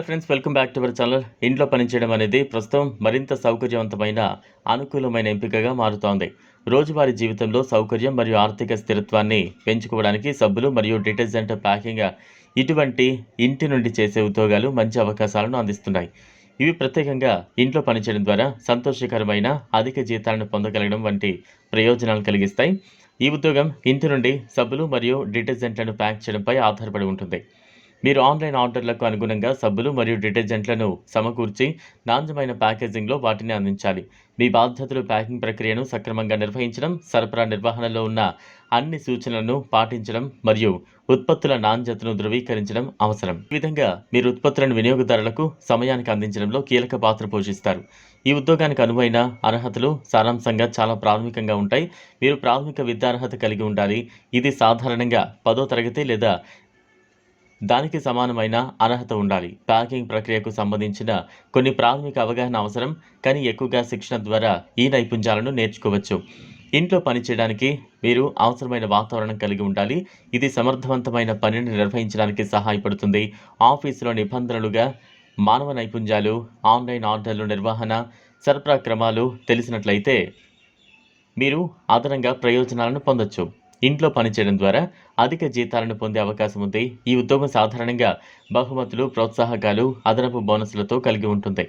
Hello friends welcome back to our channel. ఇంట్లో పనిచేయడం అనేది ప్రస్తుతం మరింత సౌకర్యవంతమైన అనుకూలమైన ఎంపికగా మారుతోంది. రోజువారీ జీవితంలో సౌకర్యం మరియు ఆర్థిక స్థిరత్వాన్ని పెంచుకోవడానికి సబ్బులు మరియు డిటర్జెంట్ ప్యాకింగ్ ఇటువంటి ఇంటి నుండి చేసే ఉద్యోగాలు మంచి అవకాశాలను అందిస్తున్నాయి. ఇవి ప్రత్యేకంగా ఇంట్లో పనిచేయడం ద్వారా సంతోషకరమైన అధిక జీతాలను పొందగలగడం వంటి ప్రయోజనాలు కలిగిస్తాయి. ఈ ఉద్యోగం ఇంటి నుండి సబ్బులు మరియు డిటర్జెంట్లను ప్యాక్ చేయడంపై ఆధారపడి ఉంటుంది. మీరు ఆన్లైన్ ఆర్డర్లకు అనుగుణంగా సబ్బులు మరియు డిటర్జెంట్లను సమకూర్చి నాణ్యమైన ప్యాకేజింగ్లో వాటిని అందించాలి. మీ బాధ్యతలు ప్యాకింగ్ ప్రక్రియను సక్రమంగా నిర్వహించడం సరఫరా నిర్వహణలో ఉన్న అన్ని సూచనలను పాటించడం మరియు ఉత్పత్తుల నాణ్యతను ధృవీకరించడం అవసరం. ఈ విధంగా మీరు ఉత్పత్తులను వినియోగదారులకు సమయానికి అందించడంలో కీలక పాత్ర పోషిస్తారు. ఈ ఉద్యోగానికి అనువైన అర్హతలు సారాంశంగా చాలా ప్రాథమికంగా ఉంటాయి. మీరు ప్రాథమిక విద్యార్హత కలిగి ఉండాలి. ఇది సాధారణంగా పదో తరగతి లేదా దానికి సమానమైన అర్హత ఉండాలి. ప్యాకింగ్ ప్రక్రియకు సంబంధించిన కొన్ని ప్రాథమిక అవగాహన అవసరం కానీ ఎక్కువగా శిక్షణ ద్వారా ఈ నైపుణ్యాలను నేర్చుకోవచ్చు. ఇంట్లో పనిచేయడానికి మీరు అవసరమైన వాతావరణం కలిగి ఉండాలి. ఇది సమర్థవంతమైన పనిని నిర్వహించడానికి సహాయపడుతుంది. ఆఫీసులో నిబంధనలుగా మానవ నైపుణ్యాలు ఆన్లైన్ ఆర్డర్లు నిర్వహణ సరఫరా క్రమాలు తెలిసినట్లయితే మీరు అదనంగా ప్రయోజనాలను పొందొచ్చు. ఇంట్లో పనిచేయడం ద్వారా అధిక జీతాలను పొందే అవకాశం ఉంది. ఈ ఉద్యోగం సాధారణంగా బహుమతులు ప్రోత్సాహకాలు అదనపు బోనస్లతో కలిగి ఉంటుంది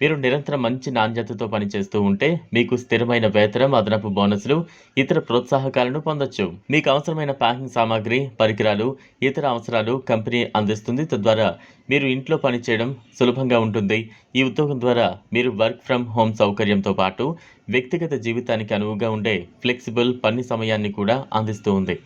మీరు నిరంతరం మంచి నాణ్యతతో పనిచేస్తూ ఉంటే మీకు స్థిరమైన వేతనం అదనపు బోనస్లు ఇతర ప్రోత్సాహకాలను పొందొచ్చు. మీకు అవసరమైన ప్యాకింగ్ సామాగ్రి పరికరాలు ఇతర అవసరాలు కంపెనీ అందిస్తుంది. తద్వారా మీరు ఇంట్లో పనిచేయడం సులభంగా ఉంటుంది. ఈ ఉద్యోగం ద్వారా మీరు వర్క్ ఫ్రమ్ హోమ్ సౌకర్యంతో పాటు వ్యక్తిగత జీవితానికి అనువుగా ఉండే ఫ్లెక్సిబుల్ పని సమయాన్ని కూడా అందిస్తూ ఉంది.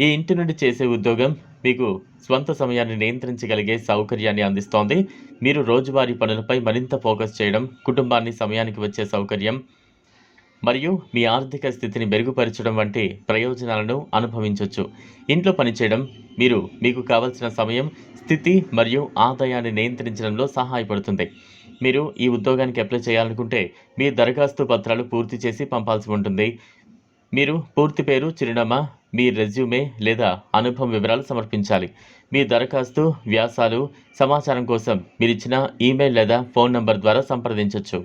ఈ ఇంటి నుండి చేసే ఉద్యోగం మీకు స్వంత సమయాన్ని నియంత్రించగలిగే సౌకర్యాన్ని అందిస్తోంది. మీరు రోజువారీ పనులపై మరింత ఫోకస్ చేయడం కుటుంబాన్ని సమయానికి వచ్చే సౌకర్యం మరియు మీ ఆర్థిక స్థితిని మెరుగుపరచడం వంటి ప్రయోజనాలను అనుభవించవచ్చు ఇంట్లో పనిచేయడం మీరు మీకు కావలసిన సమయం స్థితి మరియు ఆదాయాన్ని నియంత్రించడంలో సహాయపడుతుంది. మీరు ఈ ఉద్యోగానికి అప్లై చేయాలనుకుంటే మీ దరఖాస్తు పత్రాలు పూర్తి చేసి పంపాల్సి ఉంటుంది. మీరు పూర్తి పేరు చిరునామా మీ రెజ్యూమే లేదా అనుభవం వివరాలు సమర్పించాలి. మీ దరఖాస్తు వ్యాసాలు సమాచారం కోసం మీరు ఇచ్చిన ఈమెయిల్ లేదా ఫోన్ నంబర్ ద్వారా సంప్రదించవచ్చు.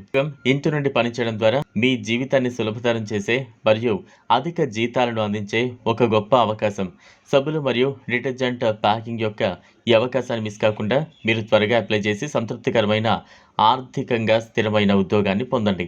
ఇంటి నుండి పనిచేయడం ద్వారా మీ జీవితాన్ని సులభతరం చేసే మరియు అధిక జీతాలను అందించే ఒక గొప్ప అవకాశం. సబ్బులు మరియు డిటర్జెంట్ ప్యాకింగ్ యొక్క ఈ అవకాశాన్ని మిస్ కాకుండా మీరు త్వరగా అప్లై చేసి సంతృప్తికరమైన ఆర్థికంగా స్థిరమైన ఉద్యోగాన్ని పొందండి.